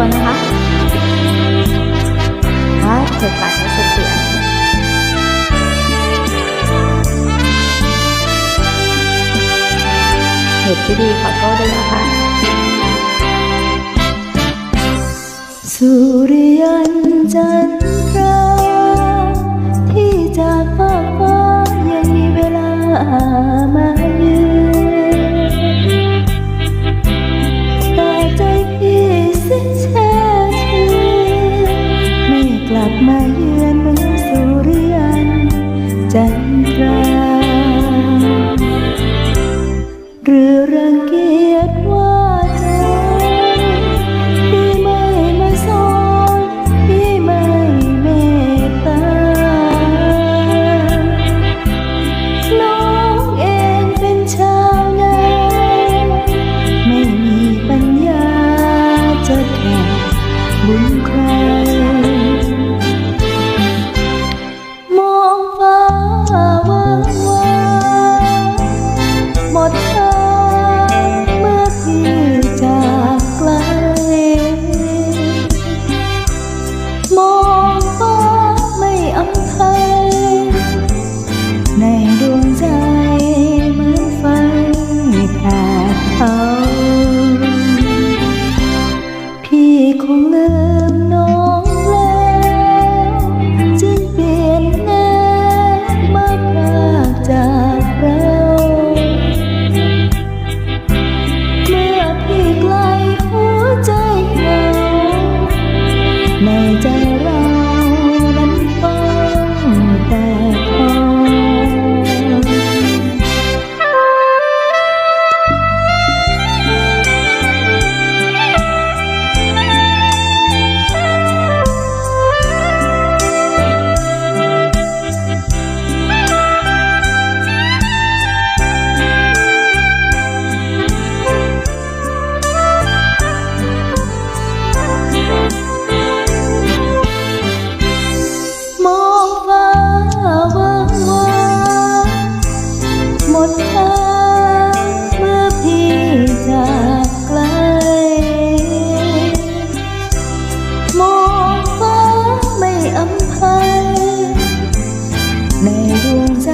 ควรนะคะถ้าเกิดปัดให้สุดเสียงเหตุที่ดีขอโทษด้วยนะคะ สุริยันจันทร์ 在 มดท่าเมื่อพี่จากไกล มองฟ้าไม่อำภัยในดวงใจ